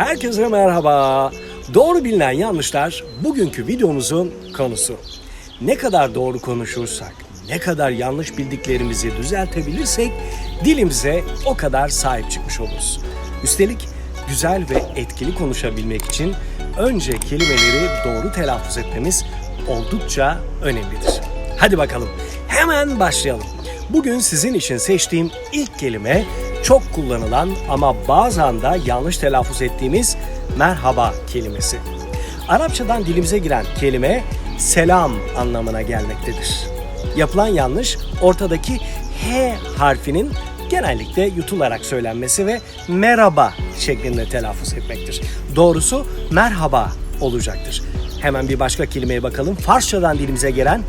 Herkese merhaba. Doğru bilinen yanlışlar bugünkü videomuzun konusu. Ne kadar doğru konuşursak, ne kadar yanlış bildiklerimizi düzeltebilirsek dilimize o kadar sahip çıkmış oluruz. Üstelik güzel ve etkili konuşabilmek için önce kelimeleri doğru telaffuz etmemiz oldukça önemlidir. Hadi bakalım hemen başlayalım. Bugün sizin için seçtiğim ilk kelime çok kullanılan ama bazen de yanlış telaffuz ettiğimiz merhaba kelimesi. Arapçadan dilimize giren kelime selam anlamına gelmektedir. Yapılan yanlış ortadaki H harfinin genellikle yutularak söylenmesi ve merhaba şeklinde telaffuz etmektir. Doğrusu merhaba olacaktır. Hemen bir başka kelimeye bakalım. Farsçadan dilimize gelen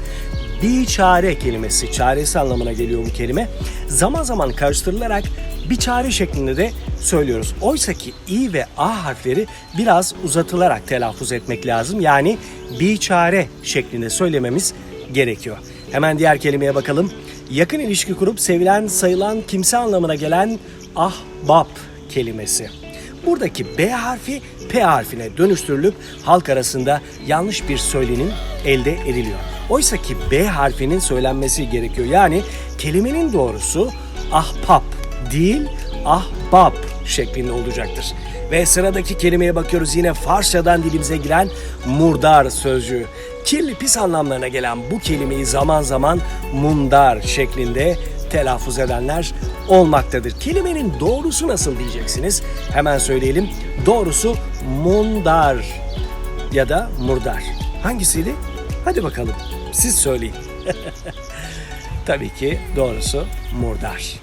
biçare kelimesi, çaresi anlamına geliyor bu kelime. Zaman zaman karıştırılarak biçare şeklinde de söylüyoruz. Oysa ki i ve a harfleri biraz uzatılarak telaffuz etmek lazım. Yani biçare şeklinde söylememiz gerekiyor. Hemen diğer kelimeye bakalım. Yakın ilişki kurup sevilen, sayılan kimse anlamına gelen ahbap kelimesi. Buradaki B harfi P harfine dönüştürülüp halk arasında yanlış bir söylenim elde ediliyor. Oysa ki B harfinin söylenmesi gerekiyor. Yani kelimenin doğrusu ahbap değil ahbap şeklinde olacaktır. Ve sıradaki kelimeye bakıyoruz yine Farsçadan dilimize giren murdar sözcüğü. Kirli pis anlamlarına gelen bu kelimeyi zaman zaman mundar şeklinde telaffuz edenler olmaktadır. Kelimenin doğrusu nasıl diyeceksiniz? Hemen söyleyelim. Doğrusu mundar ya da murdar. Hangisiydi? Hadi bakalım siz söyleyin. Tabii ki doğrusu murdar.